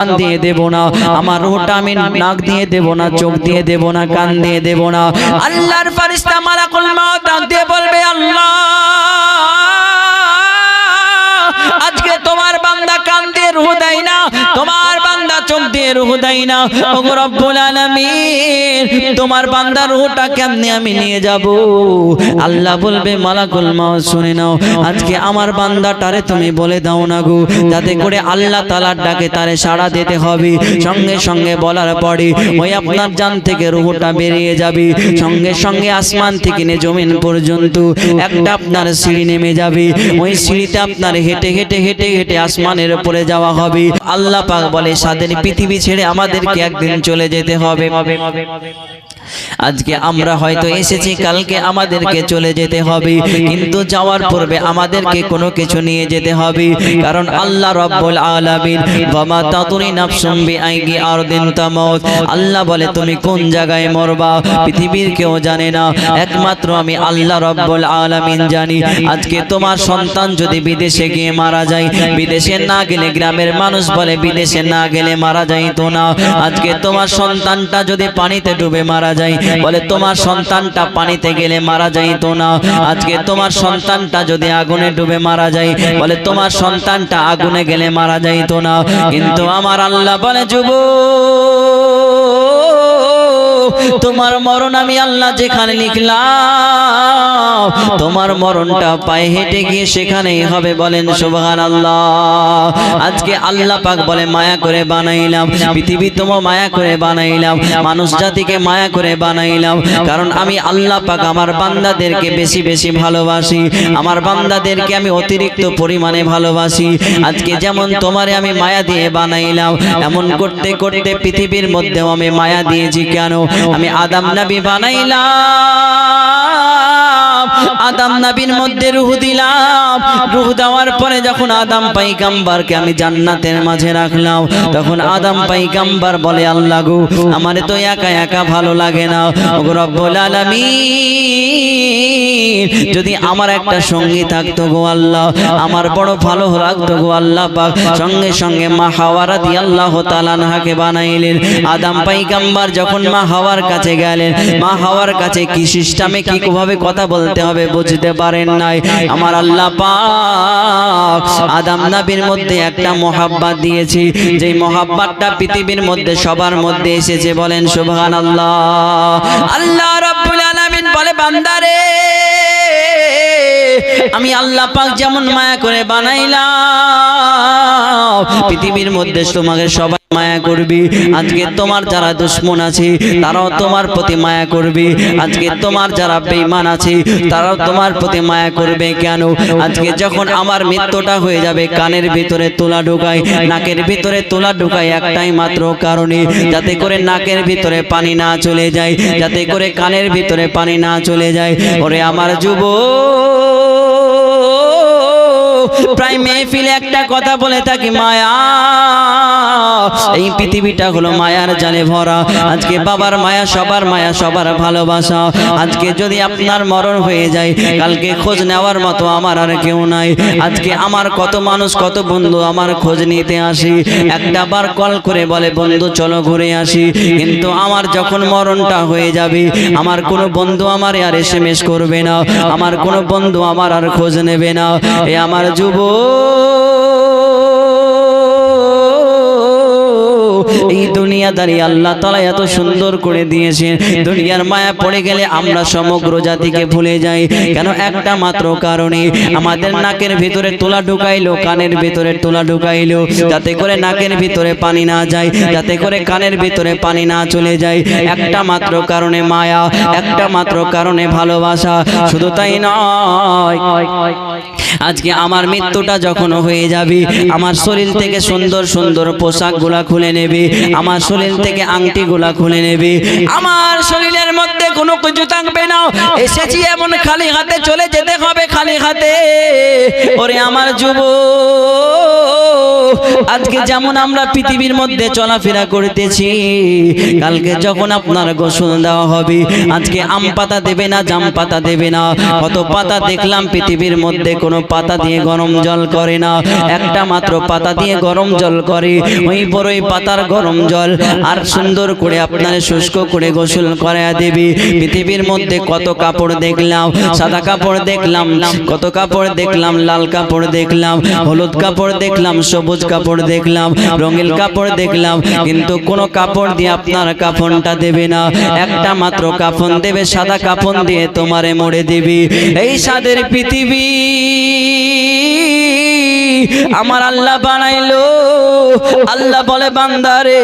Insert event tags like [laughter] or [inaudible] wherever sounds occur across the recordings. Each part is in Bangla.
কান দিয়ে দেব না। আমার ওটা আমি নাক দিয়ে দেব না চোখ দিয়ে দেব না কান দিয়ে দেব না। আল্লাহর ফারিস্তা মালাকুল মাউত ডাক দিয়ে বলবে আল্লাহ আজকে তোমার বান্দা কান দিয়ে রুহ দেয় না। তোমার বান্দা চোখ দিয়ে রুহ দেয় না। ওগো রব্বুল আলামিন, তোমার বান্দার রুহটা কেমনে আমি নিয়ে যাব? আল্লাহ বলবে, মালাকুল মাউত, শুনে নাও। আজকে আমার বান্দাটারে তুমি বলে দাও না গো। যাতে করে আল্লাহ তালার ডাকে তারে সাড়া দিতে হবে। সঙ্গে সঙ্গে বলার পরে ওই আপনার জান থেকে রুহটা বেরিয়ে যাবে। সঙ্গে সঙ্গে আসমান থেকে নে জমিন পর্যন্ত একটা আপনার সিঁড়ি নেমে যাবে। ওই সিঁড়িতে আপনার হেঁটে হেঁটে হেঁটে হেঁটে আসমানের উপরে যাওয়া হবে। আল্লাহ পাক বলে সাদের পৃথিবী ছেড়ে আমাদেরকে একদিন চলে যেতে হবে। আজকে আমরা হয়তো এসেছি কালকে আমাদেরকে চলে যেতে হবে। কিন্তু যাওয়ার পূর্বে আমাদেরকে কোনো কিছু নিয়ে যেতে হবে। কারণ আল্লাহ রব্বুল আলামিন ওয়ামা তাতুরি নাফসুম বিআইগি আরদিন তামাউত আল্লাহ বলে তুমি কোন জায়গায় মরবা? পৃথিবীর কেউ জানে না। একমাত্র আমি আল্লাহ রব্বুল আলামিন জানি। আজকে তোমার সন্তান যদি বিদেশে গিয়ে মারা যায় বিদেশে না গেলে গ্রামের মানুষ বলে বিদেশে না গেলে মারা যাইতো না আজকে তোমার সন্তানটা যদি পানিতে ডুবে মারা যায় বলে তোমার সন্তানটা পানিতে গেলে মারা যাইত না। আজকে তোমার সন্তানটা যদি আগুনে ডুবে মারা যায় বলে তোমার সন্তানটা আগুনে গেলে মারা যাইত না। কিন্তু আমার আল্লাহ বলে যুব তোমার মরণ আমি আল্লাহ যেখানে লিখলাম, তোমার মরণটা পায়ে হেঁটে গিয়ে সেখানেই হবে বলেন সুবহান আল্লাহ আজকে আল্লাহ পাক বলে মায়া করে বানাইলাম, পৃথিবী তোমার মায়া করে বানাইলাম, মানুষ জাতিকে মায়া করে বানাইলাম, কারণ আমি আল্লাহ পাক আমার বান্দাদেরকে বেশি বেশি ভালোবাসি, আমার বান্দাদেরকে আমি অতিরিক্ত পরিমাণে ভালোবাসি। আজকে যেমন তোমারে আমি মায়া দিয়ে বানাইলাম, এমন করতে করতে পৃথিবীর মধ্যেও আমি মায়া দিয়েছি কেন? আমি আদম নবী বানাইলাম। আদম নবীর মধ্যে রুহ দিলাম। রুহ দেওয়ার পরে যখন আদম পাইগাম্বারকে আমি জান্নাতের মাঝে রাখলাম, তখন আদম পাইগাম্বার বলে, আল্লাহ গো, আমারে তো একা একা ভালো লাগে না। রব্বুল আলামিন, যদি আমার একটা সঙ্গী থাকতো গো আল্লাহ, আমার বড় ভালো লাগতো গো আল্লাহ পাক। সঙ্গে সঙ্গে মা হাওয়ারা দিয়ে আল্লাহ তালানহাকে বানাইলেন। আদম পাইগাম্বার যখন মা হাওয়ার কাছে গেলেন, মা হাওয়ার কাছে কি সিস্টেমে কি ভাবে কথা বলতে হবে বুঝতে পারেন নাই। আমার আল্লাহ পাক আদম নবীর মধ্যে একটা মোহাব্বত দিয়েছি। যেই মোহাব্বতটা পৃথিবীর মধ্যে সবার মধ্যে এসেছে বলেন সুবহানাল্লাহ। আল্লাহ রাব্বুল আলামিন বলে বান্দারে আমি আল্লাহ পাক যেমন মায়া করে বানাইলাম পৃথিবীর মধ্যে তোমাকে সবাই মায়া করবি। আজকে তোমার যারা দুশ্মন আছে, তারাও তোমার প্রতি মায়া করবে। আজকে তোমার যারা বেঈমান আছে, তারাও তোমার প্রতি মায়া করবে কেন? আজকে যখন আমার মৃত্যুটা হয়ে যাবে, কানের ভিতরে তোলা ঢুকাই, নাকের ভিতরে তোলা ঢুকাই একটাই মাত্র কারণে, যাতে করে নাকের ভিতরে পানি না চলে যায়, যাতে করে কানের ভিতরে পানি না চলে যায়। ওরে আমার যুবক প্রায় মেহফিলে একটা কথা বলে থাকি, মায়া। এই পৃথিবীটা হলো মায়ার জালে ভরা। আজকে বাবার মায়া, সবার মায়া, সবার ভালোবাসা। আজকে যদি আপনার মরণ হয়ে যায়, কালকে খোঁজ নেওয়ার মতো আমার আর কেউ নাই। আজকে আমার কত মানুষ, কত বন্ধু আমার খোঁজ নিতে আসি। একটা বার কল করে বলে, বন্ধু, চলো ঘুরে আসি। কিন্তু আমার যখন মরণটা হয়ে যাবে, আমার কোনো বন্ধু আমার আর এসএমএস করবে না। আমার কোনো বন্ধু আমার আর খোঁজ নেবে না। এ আমার যুব এই দুনিয়াদারি আল্লাহ তালা এত সুন্দর করে দিয়েছেন। দুনিয়ার মায়া পড়ে গেলে আমরা সমগ্র জাতিকে ভুলে যাই। কেন? একটা মাত্র কারণে আমাদের নাকের ভিতরে তোলা ঢুকাইলো, কানের ভিতরে তোলা ঢুকাইলো। যাতে করে নাকের ভিতরে পানি না যায়, যাতে করে কানের ভিতরে পানি না চলে যায়। একটা মাত্র কারণে মায়া, একটা মাত্র কারণে ভালোবাসা। শুধু তাই নয় আজকে আমার মৃত্যুটা যখন হয়ে যাবে আমার শরীর থেকে সুন্দর সুন্দর পোশাকগুলা খুলে নেবে আমার শরীর থেকে আংটিগুলা খুলে নেবে আমার শরীরের মধ্যে কোনো কিছু থাকবে না এসেছি এমন খালি হাতে চলে যেতে হবে খালি হাতে। ওরে আমার যুব আজকে যেমন আমরা পৃথিবীর মধ্যে চলাফেরা করতেছি কালকে যখন আপনার গোসল দেওয়া হবে আজকে আম পাতা দেবে না জাম পাতা দেবে না কত পাতা দেখলাম পৃথিবীর মধ্যে কোনো পাতা দিয়ে গরম জল করে না। একটা মাত্র পাতা দিয়ে গরম জল করে। ওই বড়ই পাতার গরম জল। আর সুন্দর করে আপনার শুষ্ক করে গোসল করায়া দেবে। পৃথিবীর মধ্যে কত কাপড় দেখলাম, সাদা কাপড় দেখলাম, কত কাপড় দেখলাম, লাল কাপড় দেখলাম, হলুদ কাপড় দেখলাম, সবুজ কাপড় দেখলাম, রঙিন কাপড় দেখলাম, কিন্তু কোনো কাপড় দিয়ে আপনার কাফনটা দেবে না। একটা মাত্র কাফন দেবে, সাদা কাফন দিয়ে তোমারে মরে দিবি। এই সাদের পৃথিবী আমার আল্লাহ বানাইলো। আল্লাহ বলে বান্দারে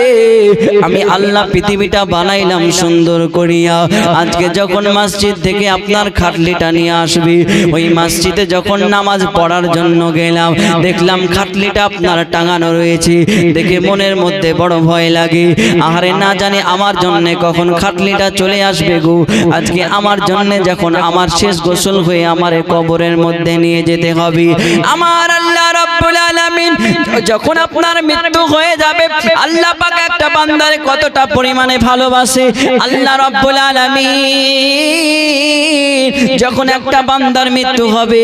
আমি আল্লাহ পৃথিবীটা বানাইলাম সুন্দর করিয়া। আজকে যখন মসজিদ থেকে আপনার খাটলিটা নিয়ে আসবি, ওই মসজিদে যখন নামাজ পড়ার জন্য গেলাম, দেখলাম খাটলিটা আপনার টাঙানো রয়েছে। দেখে মনের মধ্যে বড় ভয় লাগে। আহারে না জানি আমার জন্য কখন খাটলিটা চলে আসবে গো। আজকে আমার জন্য যখন আমার শেষ গোসল হয়ে আমার কবরের মধ্যে নিয়ে যেতে হবে। আমার আল্লাহ রাব্বুল আলামিন, যখন আপনার মৃত্যু হয়ে যাবে, আল্লাহ পাক একটা বান্দারে কতটা পরিমাণে ভালোবাসে। আল্লাহ রাব্বুল আলামিন, যখন একটা বান্দার মৃত্যু হবে,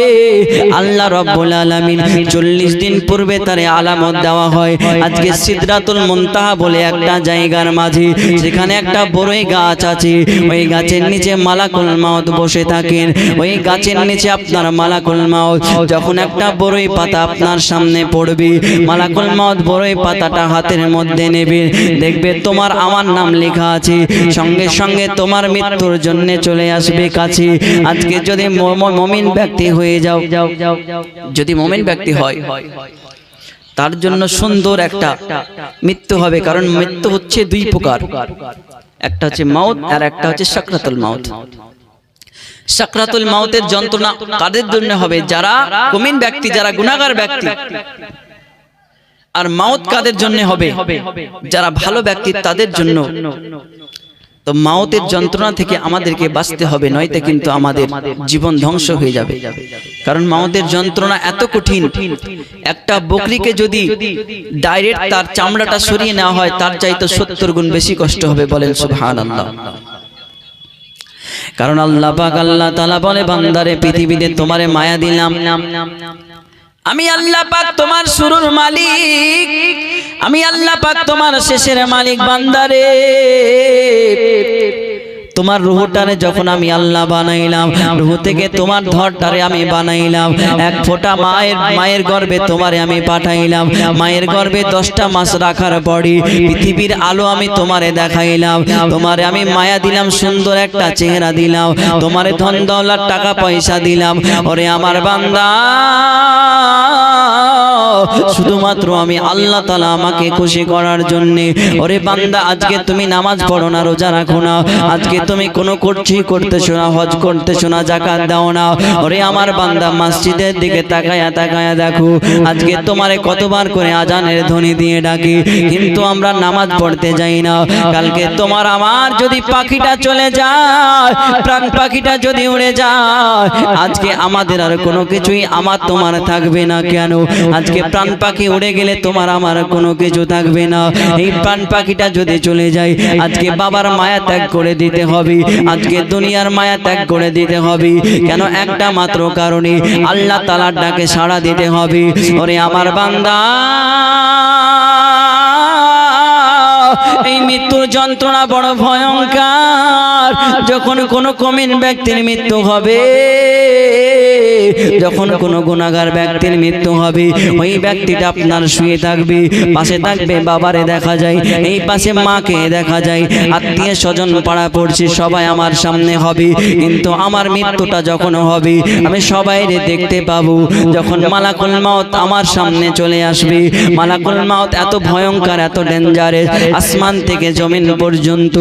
আল্লাহ রাব্বুল আলামিন 40 দিন পূর্বে তারে আলামত দেওয়া হয়। আজকে সিদরাতুল মুনতাহা বলে একটা জায়গার মাঝে সেখানে একটা বড়ই গাছ আছে। ওই গাছের নিচে মালাকুল মাউত বসে থাকেন। ওই গাছের নিচে আপনার মালাকুল মাউত, যখন একটা বড়ই পাতা আপনার সামনে পড়বে। মালাকুল মাউত বড়ই পাতাটা হাতের মধ্যে নেবে। দেখবে তোমার আমার নাম লেখা আছে। সঙ্গে সঙ্গে তোমার মৃত্যুর জন্য চলে আসবে কাছে। আজকে যদি মমিন ব্যক্তি হয়ে যাও। যদি মমিন ব্যক্তি হয়, তার জন্য সুন্দর একটা মৃত্যু হবে। কারণ মৃত্যু হচ্ছে দুই প্রকার। একটা হচ্ছে মাউত আর একটা হচ্ছে সাকরাতুল মাউত সাকরাতুল মাউতের যন্ত্রণা কাদের জন্য হবে? যারা কমিন ব্যক্তি, যারা গুনাহগার ব্যক্তি। আর মাউত কাদের জন্য হবে? যারা ভালো ব্যক্তি, তাদের জন্য। তো মাউতের যন্ত্রণা থেকে আমাদেরকে বাঁচতে হবে, নয়তো কিন্তু আমাদের জীবন ধ্বংস হয়ে যাবে। কারণ মাউতের যন্ত্রণা এত কঠিন। একটা বকরিকে যদি ডাইরেক্ট তার চামড়াটা সরিয়ে নেওয়া হয়, তার চাইতে সত্তর গুণ বেশি কষ্ট হবে বলেন সুবহানাল্লাহ। কারণ আল্লাহ পাক আল্লাহ তাআলা বলে, বান্দারে, পৃথিবীতে তোমারে মায়া দিলাম। আমি আল্লাহ পাক তোমার শুরুর মালিক। আমি আল্লাহ পাক তোমার শেষের মালিক, বান্দারে। তোমার রুহটারে যখন আমি আল্লাহ বানাইলাম, রুহ থেকে তোমার ধরটারে আমি বানাইলাম। এক ফোঁটা মায়ের মায়ের গর্ভে তোমারে আমি পাঠাইলাম। মায়ের গর্ভে দশটা মাস রাখার পরই পৃথিবীর আলো আমি তোমারে দেখাইলাম। তোমারে আমি মায়া দিলাম, সুন্দর একটা চেহারা দিলাম। তোমারে ধন দৌলার টাকা পয়সা দিলাম। ওরে আমার বান্দা, শুধুমাত্র আমি আল্লাহ তালা আমাকে খুশি করার জন্যে। ওরে বান্দা, আজকে তুমি নামাজ পড়ো না, রোজা রাখো না। আজকে তুমি কোনো করছি করতেছো না হজ করতেছো না জাকাত দাও না। ওরে আমার বান্দা, মসজিদের দিকে তাকায়া তাকায়া দেখো। আজকে তোমারে কতবার করে আজানের ধ্বনি দিয়ে ডাকি, কিন্তু আমরা নামাজ পড়তে যাই না। কালকে তোমার আমার যদি পাখিটা চলে যায়, প্রাণ পাখিটা যদি উড়ে যায়, আজকে আমাদের আর কোনো কিছুই আমার তোমার থাকবে না কেন? আজকে প্রাণ পাখি উড়ে গেলে তোমার আমার কোনো কিছু থাকবে না। এই প্রাণ পাখিটা যদি চলে যায়, আজকে বাবার মায়া ত্যাগ করে দিতে হবে। আজকে দুনিয়ার মায়া ত্যাগ করে দিতে হবে। কেন একটা মাত্র কারণে আল্লাহ তালার ডাকে সাড়া দিতে হবে। ওরে আমার বান্দা এই মৃত্যুর যন্ত্রণা বড় ভয়ঙ্কর। যখন কোনো কমিন ব্যক্তির মৃত্যু হবে, যখন কোনো গুণাগার ব্যক্তির মৃত্যু হবে, ওই ব্যক্তিটা আপনার শুয়ে থাকবে, পাশে থাকবে, বাবারে দেখা যায়, এই পাশে মাকে দেখা যায়, আত্মীয় স্বজন পাড়া পড়ছি, সবাই আমার সামনে হবে, কিন্তু আমার মৃত্যুটা যখন হবে, আমি সবাইরে দেখতে পাবো, যখন মালাকুল মাউত আমার সামনে চলে আসবে, মালাকুল মাউত এত ভয়ঙ্কর, এত ডেঞ্জারেস আসমান থেকে জমিন পর্যন্ত,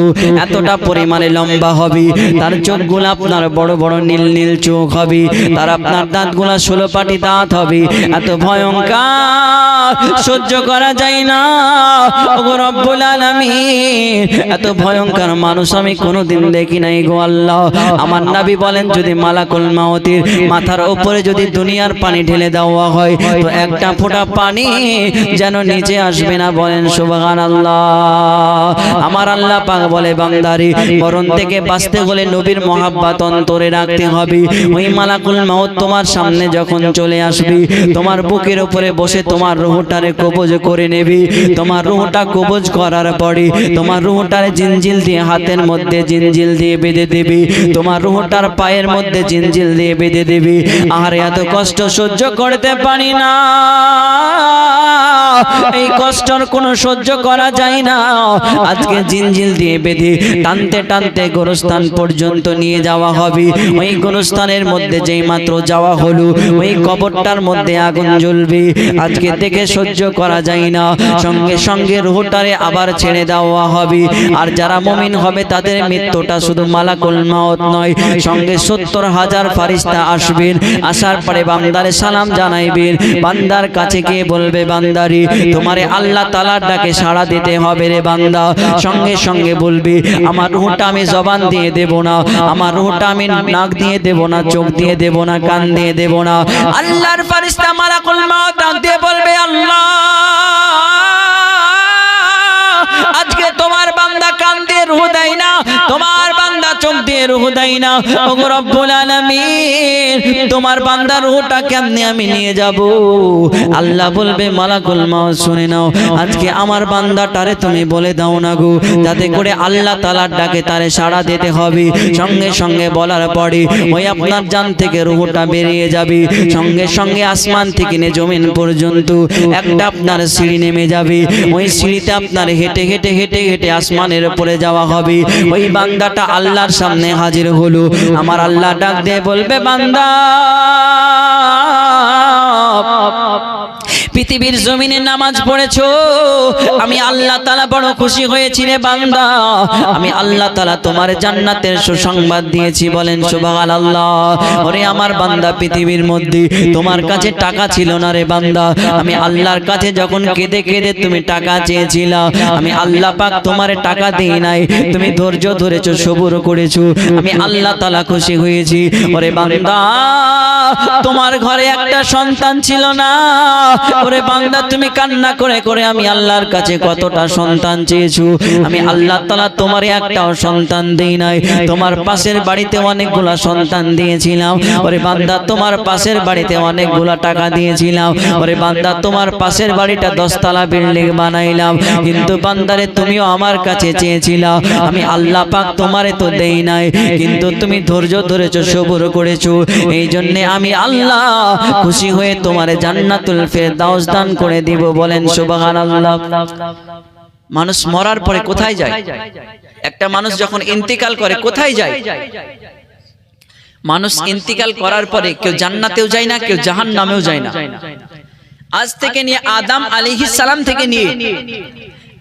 এতটা পরিমাণে লম্বা হবে। তার চোখগুলো আপনার বড় বড় নীল নীল চোখ হবে। তার আপনার দাঁতগুলো ষোলো পাটি দাঁত হবে। এত ভয়ঙ্কর। সহ্য করা যায় না। ওগো রব্বুল আলামিন, এত ভয়ঙ্কর মানুষ আমি কোনোদিন দেখি নাই গো আল্লাহ। আমার নাবি বলেন, যদি মালাকুল মাওতির মাথার উপরে যদি দুনিয়ার পানি ঢেলে দেওয়া হয়, তো একটা ফোঁটা পানি যেন নিচে আসবে না বলেন সুবহান আল্লাহ আমার আল্লাহ পাক বলে, বান্দারি, মরণ থেকে বাঁচতে হলে নবীর মহাব্বাত অন্তরে রাখতে হবে। ওই মালাকুল মাউত তোমার সামনে যখন চলে আসবি, তোমার বুকের উপরে বসে তোমার রুহটারে কবজ করে নেবি। তোমার রুহটা কবজ করার পরে তোমার রুহটারে জিনজিল দিয়ে হাতের মধ্যে জিনজিল দিয়ে বেঁধে দিবি। তোমার রুহটার পায়ের মধ্যে জিনজিল দিয়ে বেঁধে দিবি। আর এত কষ্ট সহ্য করতে পারি না। [laughs] এই কষ্টর কোনো সহ্য করা যায় না। আজকে জিনজিল দিয়ে বেঁধে টানতে টানতে গোরস্থান পর্যন্ত নিয়ে যাওয়া হবে। ওই গোরস্থানের মধ্যে যেই মাত্র যাওয়া হলো, ওই কবরটার মধ্যে আগুন জ্বলবে। আজকে দেখে সহ্য করা যায় না। সঙ্গে সঙ্গে রুহটারে আবার ছেড়ে দেওয়া হবে। আর যারা মমিন হবে, তাদের মৃত্যুটা শুধু মালাকুল মাউত নয়, সঙ্গে সত্তর হাজার ফারিস্তা আসবেন। আসার পরে বান্দারে সালাম জানাইবেন। বান্দার কাছে গিয়ে বলবে, বান্দারি তোমারে আল্লাহ তালার ডাকে সাড়া দিতে হবে রে বান্দা। সঙ্গে সঙ্গে বলবি আমার রুহটা আমি জবান দিয়ে দেব না। আমার রুহটা আমি নাক দিয়ে দেব না চোখ দিয়ে দেব না কান দিয়ে দেব না। আল্লাহর ফারিস্তা মালাকুল মাউত ডাক দিয়ে বলবে আল্লাহ! রুহ দেয় না, তোমার বান্দা চোখ দিয়ে রুহ দেয় না। ওগো রব্বুল আলামিন, তোমার বান্দার রুহটা কেমনে আমি নিয়ে যাব? আল্লাহ বলবে, মালাকুল মাউত, শুনে নাও। আজকে আমার বান্দাটারে তুমি বলে দাও না গো, যাতে করে আল্লাহ ডাকে তারে সাড়া দিতে হবে। সঙ্গে সঙ্গে বলার পরে ওই আপনার জান থেকে রুহটা বেরিয়ে যাবে। সঙ্গে সঙ্গে আসমান থেকে নে জমিন পর্যন্ত একটা আপনার সিঁড়ি নেমে যাবে। ওই সিঁড়িতে আপনার হেঁটে হেঁটে হেঁটে হেঁটে আসমানের উপরে যাওয়া হবে। ওই বান্দাটা আল্লাহর সামনে হাজির হলো। আমার আল্লাহ ডাক দিয়ে বলবে বান্দা পৃথিবীর জমিনে নামাজ পড়েছো? আমি আল্লাহ তালা বড় খুশি হয়েছি রে বান্দা। আমি আল্লাহ তালা তোমার জান্নাতের সুসংবাদ দিয়েছি, বলেন সুবাহাল আল্লাহ ওরে আমার বান্দা, পৃথিবীর মধ্যে তোমার কাছে টাকা ছিল না রে বান্দা। আমি আল্লাহর কাছে যখন কেঁদে কেঁদে তুমি টাকা চেয়েছিল, আমি আল্লাহ পাক তোমার টাকা দিই নাই। তুমি ধৈর্য ধরেছো, সবুর করেছ। আমি আল্লাহ তালা খুশি হয়েছি। ওরে বান্দা, তোমার ঘরে একটা সন্তান ছিল না। ওরে বান্দা, তুমি কান্না করে করে আমি আল্লাহর কাছে কতটা সন্তান চেয়েছো? আমি আল্লাহ তালা তোমার একটাও সন্তান দেই নাই। তোমার পাশের বাড়িতে অনেকগুলা সন্তান দিয়েছিলাম। ওরে বান্দা, তোমার পাশের বাড়িতে অনেকগুলা টাকা দিয়েছিলাম। ওরে বান্দা, তোমার পাশের বাড়িটা দশতলা বিল্ডিং বানাইলাম। কিন্তু বান্দারে, তুমিও আমার কাছে চেয়েছিল। আমি আল্লাহ পাক তোমারে তো দেই নাই। কিন্তু তুমি ধৈর্য ধরেছো, সবুর করেছ। এই জন্য আমি আল্লাহ খুশি হয়ে তোমারে জান্নাতুল ফেরদাউস দান করে দিব বলেন, সুবহানাল্লাহ। মানুষ মরার পরে কোথায় যায়? একটা মানুষ যখন ইন্তিকাল করে, কোথায় যায়? মানুষ ইন্তিকাল করার পরে কেউ জান্নাতেও যায় না, কেউ জাহান নামেও যায় না। আজ থেকে নিয়ে আদম আলিহিস সালাম থেকে নিয়ে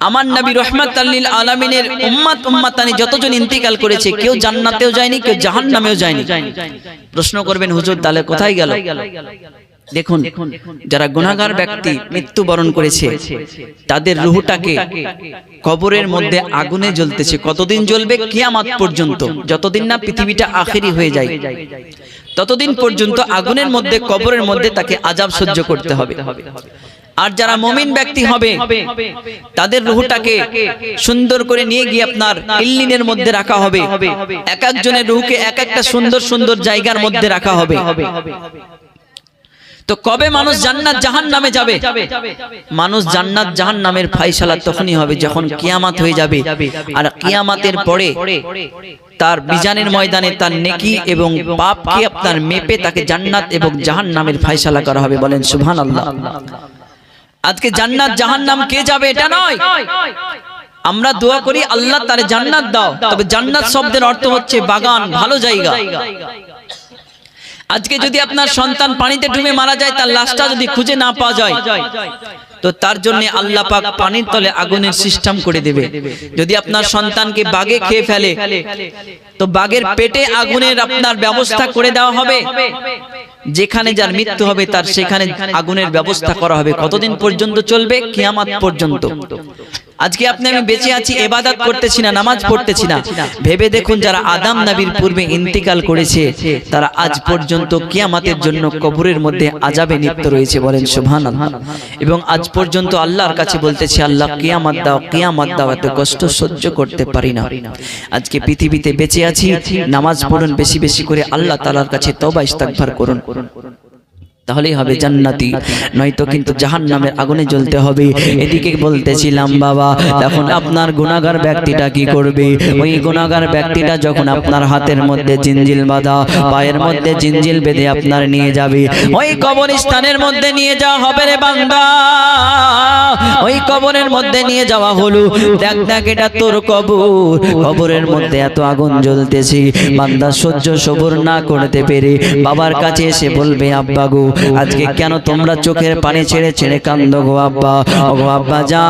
আমার নবী রহমত আল্লিল আলমিনের উম্মাত উম্মাতানি যতজন ইন্তিকাল করেছে, কেউ জান্নাতেও যায়নি, কেউ জাহান নামেও যায়নি। প্রশ্ন করবেন, হুজুর, তাহলে কোথায় গেল? দেখুন যারা গুণাগার ব্যক্তি মৃত্যুবরণ করেছে তাদের রুহুটাকে কবরের মধ্যে আগুনে জ্বলতেছে। কতদিন জ্বলবে? কিয়ামাত পর্যন্ত। যতদিন না পৃথিবীটা আখেরি হয়ে যায় ততদিন পর্যন্ত আগুনের মধ্যে কবরের মধ্যে তাকে আজাব সহ্য করতে হবে। আর যারা মমিন ব্যক্তি হবে তাদের রুহটাকে সুন্দর করে নিয়ে গিয়ে আপনার ইল্লিনের মধ্যে রাখা হবে। এক একজনের রুহকে এক একটা সুন্দর সুন্দর জায়গার মধ্যে রাখা হবে। তো কবে মানুষ জান্নাত জাহান নামে যাবে? মানুষ জান্নাত জাহান নামের ফাইসালা তখনই হবে যখন কিয়ামাত হয়ে যাবে। আর কিয়ামাতের পরে তার বিজানের ময়দানে তার নেকি এবং পাপকে আপনার মেপে তাকে জান্নাত এবং জাহান নামের ফাইসালা করা হবে। বলেন সুবহান আল্লাহ আজকে জান্নাত জাহান নাম কে যাবে? এটা নয়। আমরা দোয়া করি আল্লাহ তারে জান্নাত দাও। তবে জান্নাত শব্দের অর্থ হচ্ছে বাগান ভালো জায়গা। আজকে যদি আপনার সন্তান পানিতে ডুবে মারা যায়, তার লাশটা যদি খুঁজে না পাওয়া যায়, তো তার জন্য আল্লাহ পাক পানির তলে আগুনের সিস্টেম করে দেবে। যদি আপনার সন্তানকে বাগে খেয়ে ফেলে, তো বাগের পেটে আগুনের আপনার ব্যবস্থা করে দেওয়া হবে। যেখানে যার মৃত্যু হবে, তার সেখানে আগুনের ব্যবস্থা করা হবে। কতদিন পর্যন্ত চলবে? কিয়ামাত পর্যন্ত। আজকে আপনি আমি বেঁচে আছি এবাদত করতেছি না নামাজ পড়তেছি না। ভেবে দেখুন যারা আদাম নবীর পূর্বে ইন্তিকাল করেছে তারা আজ পর্যন্ত কিয়ামতের জন্য কবরের মধ্যে আজাবে নিত্য রয়েছে বলেন সুবহানাল্লাহ। এবং আজ পর্যন্ত আল্লাহর কাছে বলতেছে আল্লাহ কিয়ামত দাও কিয়ামত দাও এত কষ্ট সহ্য করতে পারি না। আজকে পৃথিবীতে বেঁচে আছি নামাজ পড়ুন বেশি বেশি করে আল্লাহ তাআলার কাছে তওবা ইস্তেগফার করুন। তাহলেই হবে জান্নাতি। নয়তো কিন্তু জাহান নামের আগুনে জ্বলতে হবে। এদিকে বলতেছিলাম বাবা তখন আপনার গুণাগার ব্যক্তিটা কি করবে? ওই গুণাগার ব্যক্তিটা যখন আপনার হাতের মধ্যে জিনজিল বাঁধা পায়ের মধ্যে জিনজিল বেঁধে আপনার নিয়ে যাবে। ওই কবরস্থানের মধ্যে নিয়ে যাওয়া হবে রে বান্দা। ওই কবরের মধ্যে নিয়ে যাওয়া হলো। দেখ দেখ এটা তোর কবর। কবরের মধ্যে এত আগুন জ্বলতেছে। বান্দা সহ্য সবর না করতে পেরে বাবার কাছে এসে বলবে আব্বা গো আজকে কেন তোমরা চোখের পানি ছেড়ে ছেড়ে কান্দ গো আব্বা? ও গো আব্বা যা।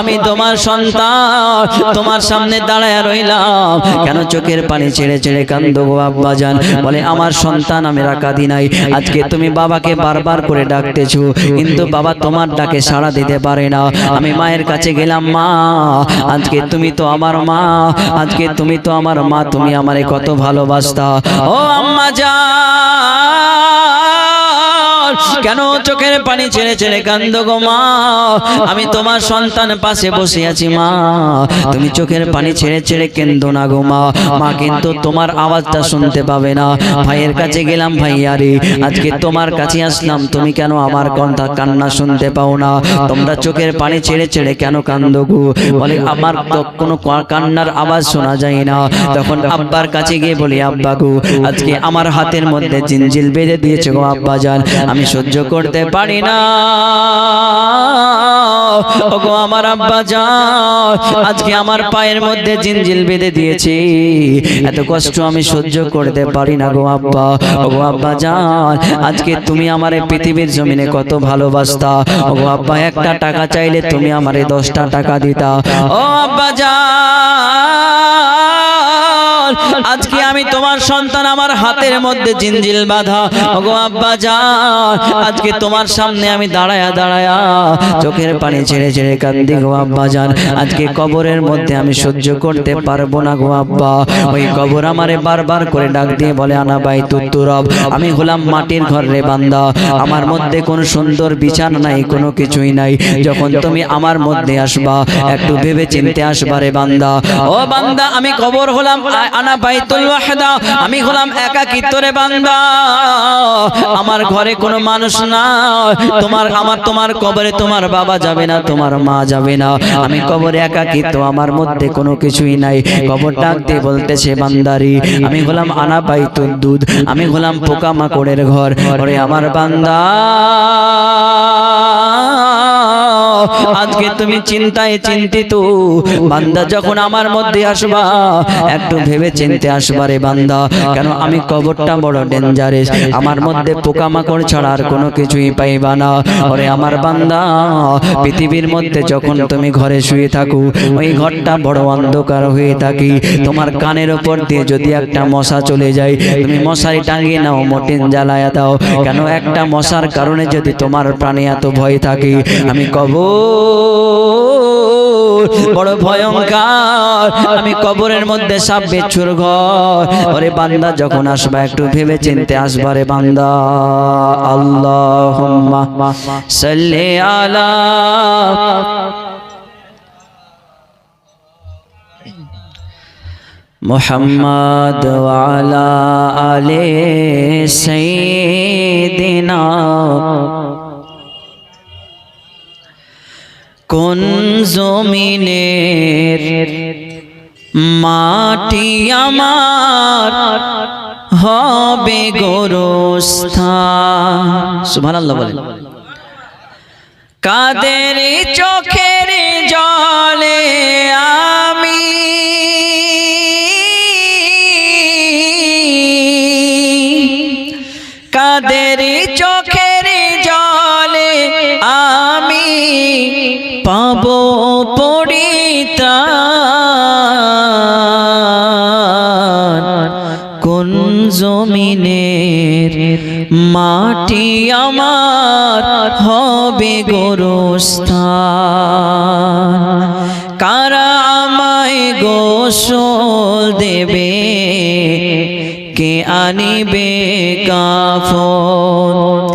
আমি তোমার সন্তান, তোমার সামনে দাঁড়ায় রইলাম। কেন চোখের পানি ছেড়ে ছেড়ে কান্দ গো আব্বা জান বলে, আমার সন্তান আমি রাখা দি নাই। আজকে তুমি বাবাকে বারবার করে ডাকতেছো, কিন্তু বাবা তোমার ডাকে সাড়া দিতে পারে না। আমি মায়ের কাছে গেলাম, মা, আজকে তুমি তো আমার মা, আজকে তুমি তো আমার মা, তুমি আমারে কত ভালোবাসতা। ও আম্মা যা কেন চোখের পানি ছেড়ে ছেড়ে কান্দ গো মা? আমি তোমার সন্তান পাশে বসে আছি মা। তুমি চোখের পানি ছেড়ে ছেড়ে কেন্দ না গো মা। মা কিন্তু তোমার আওয়াজটা শুনতে পাবে না। ভাইয়ের কাছে গেলাম ভাইয়ারে আজকে তোমার কাছে আসলাম। তুমি কেন আমার কথা কান্না শুনতে পাও না? তোমরা চোখের পানি ছেড়ে ছেড়ে কেন কান্দ গো? বলে আমার তো কোনো কান্নার আওয়াজ শোনা যায় না। তখন আব্বার কাছে গিয়ে বলি আব্বা গো আজকে আমার হাতের মধ্যে জিনজিল বেঁধে দিয়েছে গো আব্বা জান আমি সহ্য করতে পারি না ওগো আমার আব্বা আজকে আমার পায়ের মধ্যে জিনজিল বেঁধে দিয়েছে। এত কষ্ট আমি সহ্য করতে পারি না গো আব্বা। ওগো আব্বা জান আজকে তুমি আমার এই পৃথিবীর জমিনে কত ভালোবাসতা। ওগো আব্বা একটা টাকা চাইলে তুমি আমারে দশটা টাকা দিতা। ও আব্বা জান আজকে আমি তোমার সন্তান আমার হাতের মধ্যে জিনজিল বাঁধা। ওগো আব্বা জান, আজকে তোমার সামনে আমি দাঁড়ায়া দাঁড়ায়া চোখের পানি ছেড়ে ছেড়ে কান্দি গো আব্বা জান। আজকে কবরের মধ্যে আমি সহ্য করতে পারব না গো আব্বা। ওই কবর আমারে বারবার করে ডাক দিয়ে বলে, আনা বাই তুত্তুরব আমি হলাম মাটির ঘর রে বান্দা। আমার মধ্যে কোনো সুন্দর বিছানা নাই, কোনো কিছুই নাই। যখন তুমি আমার মধ্যে আসবা, একটু ভেবে চিনতে আসবা রে বান্দা। ও বান্দা, আমি কবর হলাম আনা বাইতুল ওয়াহদা, আমি হলাম একাকিত্ব রে বান্দা। আমার ঘরে কোনো মানুষ না তোমার আমার তোমার কবরে তোমার বাবা যাবে না, তোমার মা যাবে না। আমি কবরে একাকিত্ব, আমার মধ্যে কোনো কিছুই নাই। কবর ডাক দিয়ে বলতেছে, বান্দারি, আমি হলাম আনা বাইতুল দুধ, আমি হলাম পোকা মাকড়ের ঘর। ওরে আমার বান্দা আজকে তুমি চিন্তায় চিন্তিত, বান্দা যখন আমার মধ্যে আসবা, একটু ভেবে চিনতে আসবা রে বান্দা। কেন আমি কবরটা বড় ডেঞ্জারেস আমার মধ্যে পোকামাকড় ছাড়া আর কোনো কিছুই পাইবা না। ওরে আমার বান্দা, পৃথিবীর মধ্যে যখন তুমি ঘরে শুয়ে থাকো, ওই ঘরটা বড় অন্ধকার হয়ে থাকি। তোমার কানের ওপর দিয়ে যদি একটা মশা চলে যায়, তুমি মশারি টাঙিয়ে নাও মোটিন জ্বালায়া দাও। কেন একটা মশার কারণে যদি তোমার প্রাণে এত ভয় থাকে? আমি কব বড় ভয়ঙ্কর। আমি কবরের মধ্যে সাপ বেছুর ঘর। ওরে বান্দা, যখন আসবা, একটু ভেবে চিনতে আসবা রে বান্দা। আল্লাহ সাল্লি আলা মোহাম্মদ ওয়ালা আলে সৈদিনা কোন জমিনের মাটি আমার হবে গোরস্থান? সুবহানাল্লাহ বলেন। কাদের চোখের জলে জমিনের মাটি আমার হবে গরু গোরস্থান। কারা আমায় গোসল দেবে? কে আনিবে কাফন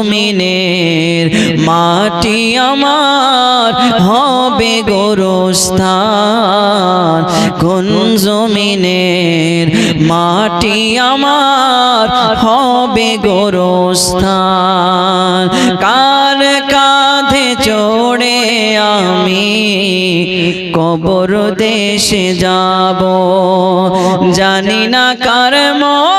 জমিনের মাটি আমার হবে গোরস্থান। কোন জমিনের মাটি আমার হবে গোরস্থান? কার কাঁধে চড়ে আমি কবর দেশে যাব? জানি না কার মনা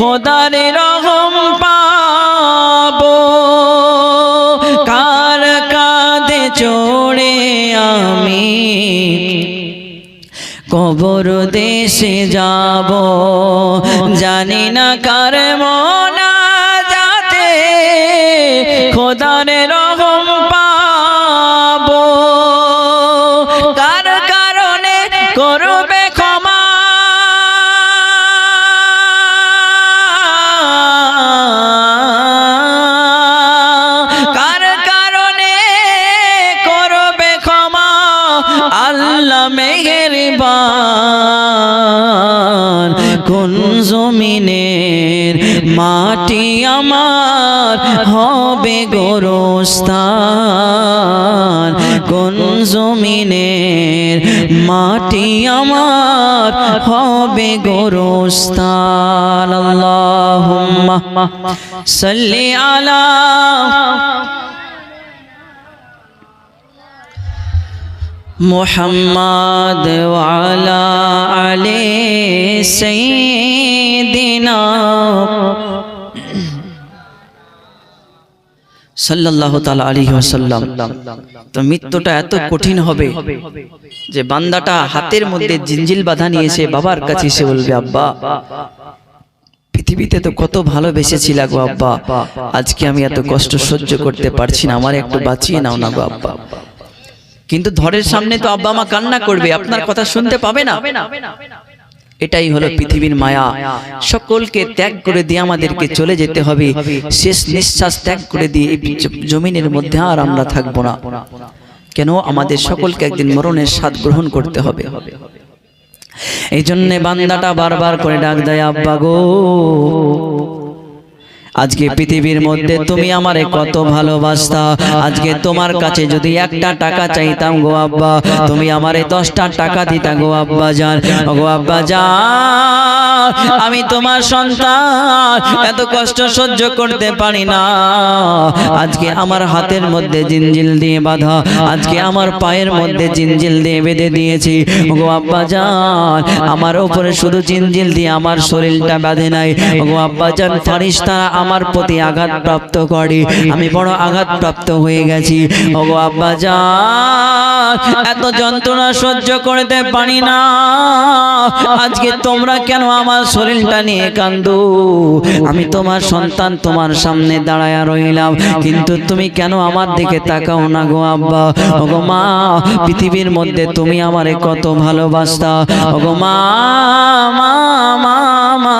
খোদার রহম পাবো। কার কাঁধে চড়ে আমি কবর দেশে যাব? জানি না কার মনা যাতে খোদার রহম পাবো। কার কারণে করবে গোরস্থান কোন জমিনের মাটি আমার হবে গোরস্থান আল্লাহুম্মা সাল্লি আলা محمد وعلى آل سيدنا সাল্লাল্লাহু তাআলা আলাইহি ওয়াসাল্লাম। তো মৃত্যুটা এত কঠিন হবে যে বান্দাটা হাতের মধ্যে জিঞ্জিল বাঁধা নিয়েছে, বাবার কাছে এসে বলবে, আব্বা, পৃথিবীতে তো কত ভালোবেসেছিলা গো আব্বা। আজকে আমি এত কষ্ট সহ্য করতে পারছি না, আমার একটু বাঁচিয়ে নাও না গো, আব্বা। কিন্তু ধরের সামনে তো আব্বা মা কান্না করবে, আপনার কথা শুনতে পাবে না। এটাই হলো পৃথিবীর মায়া। সকলকে ত্যাগ করে দিয়ে আমাদেরকে চলে যেতে হবে। শেষ নিঃশ্বাস ত্যাগ করে দিয়ে এই জমিনের মধ্যে আর আমরা থাকব না। কেন? আমাদের সকলকে একদিন মরণের স্বাদ গ্রহণ করতে হবে। এই জন্যে বান্দাটা বারবার করে ডাক দেয় আব্বা গো। আজকে পৃথিবীর মধ্যে তুমি আমারে কত ভালোবাসতা। আজকে তোমার কাছে যদি একটা টাকা চাইতাম গো আব্বা তুমি আমারে দশটা টাকা দিতা গো আব্বা জান গো আব্বা জান আমি তোমার সন্তান এত কষ্ট সহ্য করতে পারি না। আজকে আমার হাতের মধ্যে জিনজিল দিয়ে বাঁধা। আজকে আমার পায়ের মধ্যে জিনজিল দিয়ে বেঁধে দিয়েছি। গো আব্বা জান আমার উপরে শুধু জিনজিল দিয়ে আমার শরীরটা বাঁধে নাই। গো আব্বা জান ফারিস্তারা আমার প্রতি আঘাত প্রাপ্ত করে। আমি বড় আঘাত প্রাপ্ত হয়ে গেছি। ওগো আব্বা জান এত যন্ত্রণা সহ্য করতে পারি না। আজকে তোমরা কেন আমার শরীরটা নিয়ে কান্দো? আমি তোমার সন্তান তোমার সামনে দাঁড়ায় রইলাম। কিন্তু তুমি কেন আমার দিকে তাকাও না গো আব্বা? ওগো মা, পৃথিবীর মধ্যে তুমি আমারে কত ভালোবাসতা? ওগো মা মা মা।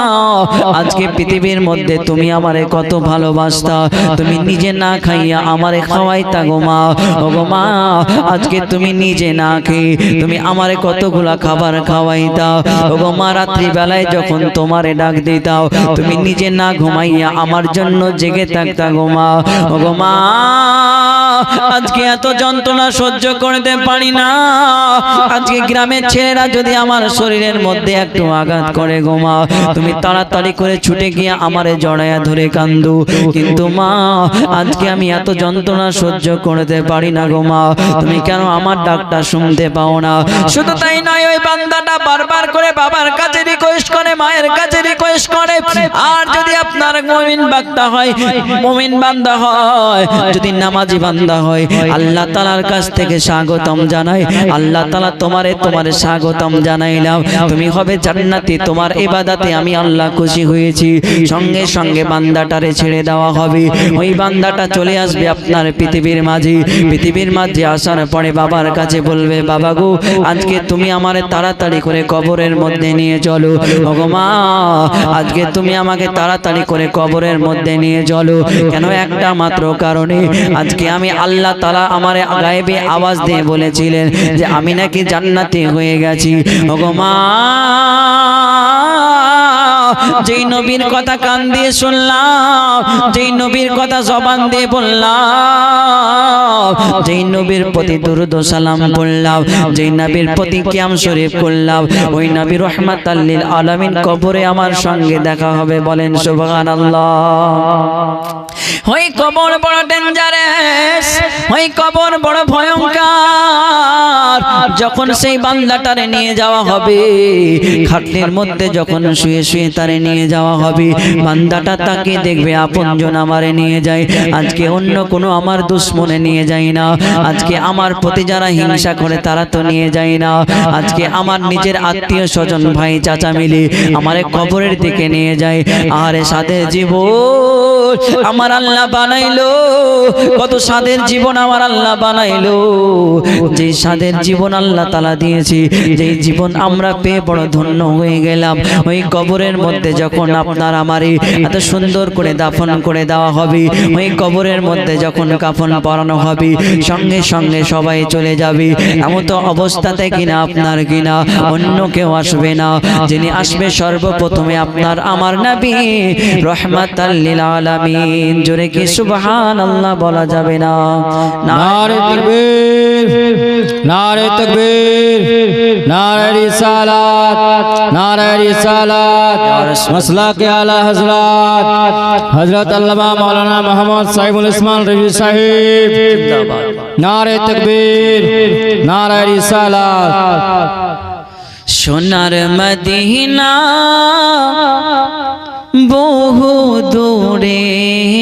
আজকে পৃথিবীর মধ্যে তুমি আমারে কত ভালোবাসতা তুমি নিজে না খাইয়া আমারে খাওয়াইতা গো মা। ও গো মা আজকে তুমি নিজে না খেয়ে তুমি আমারে কতগুলা খাবার খাওয়াইতা। ও গো মা রাত্রি বেলায় যখন তোমারে ডাক দিতাও তুমি নিজে না ঘুমাইয়া আমার জন্য জেগে থাকতা গো মা। ও গো মা আজকে এত যন্ত্রণা সহ্য করতে পারি না। আজকে গ্রামের ছেলেরা যদি আমার শরীরের মধ্যে একটু আঘাত করে গো মা তুমি তাড়াতাড়ি করে ছুটে গিয়ে আমারে জড়াইয়া ধরে কান্দু। কিন্তু মা, আজকে আমি এত যন্ত্রণা সহ্য করতে পারি না গো মা। তুমি কেন আমার ডাকটা শুনতে পাও না? শুধু তাই নয়, ওই বান্দাটা বারবার করে বাবার কাছে রিকোয়েস্ট করে, মায়ের কাছে রিকোয়েস্ট করে। আর যদি আপনার মমিন বান্দা হয়, মমিন বান্দা হয়, যদি নামাজি বান্দা হয়, আল্লাহ তালার কাছ থেকে স্বাগতম জানাই। আল্লাহ তালা তোমারে তোমারে স্বাগতম জানাইলাম। তুমি হবে জান্নাতি, তোমার ইবাদাতে আমি আল্লাহ খুশি হয়েছি। সঙ্গে সঙ্গে বান্দাটারে ছেড়ে দেওয়া হবে। ওই বান্দাটা চলে আসবে আপনার পৃথিবীর মাঝে। পৃথিবীর মাঝে আসার পরে বাবার কাছে বলবে বাবা গো আজকে তুমি আমার তাড়াতাড়ি করে কবরের মধ্যে নিয়ে চলো। ভগমা আজকে তুমি আমাকে তাড়াতাড়ি করে কবরের মধ্যে নিয়ে চলো। কেন একটা মাত্র কারণে? আজকে আমি আল্লাহ তালা আমার গায়েবে আওয়াজ দিয়ে বলেছিলেন যে আমি নাকি জান্নাতি হয়ে গেছি। ভগমা যেই নবীর কথা কান দিয়ে শুনলাম, যেই নবীর কথা জবান দিয়ে বললাম, যেই নবীর প্রতি দুরুদ সালাম পড়লাম যেই নবীর প্রতি কিয়াম শরীফ করলাম, ওই নবী রহমাত আল্লিল আলামিন কবরে আমার সঙ্গে দেখা হবে বলেন সুবহানাল্লাহ। ওই কবর বড় ডেঞ্জারেস ওই কবর বড় ভয়ঙ্কর। যখন সেই বান্দাটারে নিয়ে যাওয়া হবে খাটলির মধ্যে যখন শুয়ে শুয়ে তারে নিয়ে যাওয়া হবে। বান্দাটা তাকে দেখবে আপনজন আমারে নিয়ে যায়। আজকে অন্য কোনো আমার দুশ্মনে নিয়ে যায় না। আজকে আমার প্রতি যারা হিংসা করে, তারা তো নিয়ে যায় না। আজকে আমার নিজের আত্মীয় স্বজন, ভাই, চাচা মিলে আমারে কবরের দিকে নিয়ে যায়। আরে সাথে জীব আমার আল্লাহ বানাইলো। কত স্বাদের জীবন আমার আল্লাহ বানাইলো। যে স্বাদের জীবন আল্লাহ তালা দিয়েছি যে জীবন আমরা পেয়ে বড় ধন্য হয়ে গেলাম। ওই কবরের মধ্যে যখন আপনার আমারই এত সুন্দর করে দাফন করে দেওয়া হবে, ওই কবরের মধ্যে যখন কাফন পরানো হবে, সঙ্গে সঙ্গে সবাই চলে যাবে। এমন তো অবস্থাতে কিনা, আপনার কিনা, অন্য কেউ আসবে না। যিনি আসবে সর্বপ্রথমে আপনার আমার নবী রহমাত আলামিন জোরে কি সুবহান আল্লাহ বলা যাবে না? নারে তকবীর। নারে তকবীর। নারে রিসালাত। নারে রিসালাত। মসলা কে আলা হযরত। হযরত আল্লামা মাওলানা মোহাম্মদ সাইফুল ইসমান রবি সাহেব। নারে তকবীর। নারে রিসালাত। সোনার মদিনা বহু করে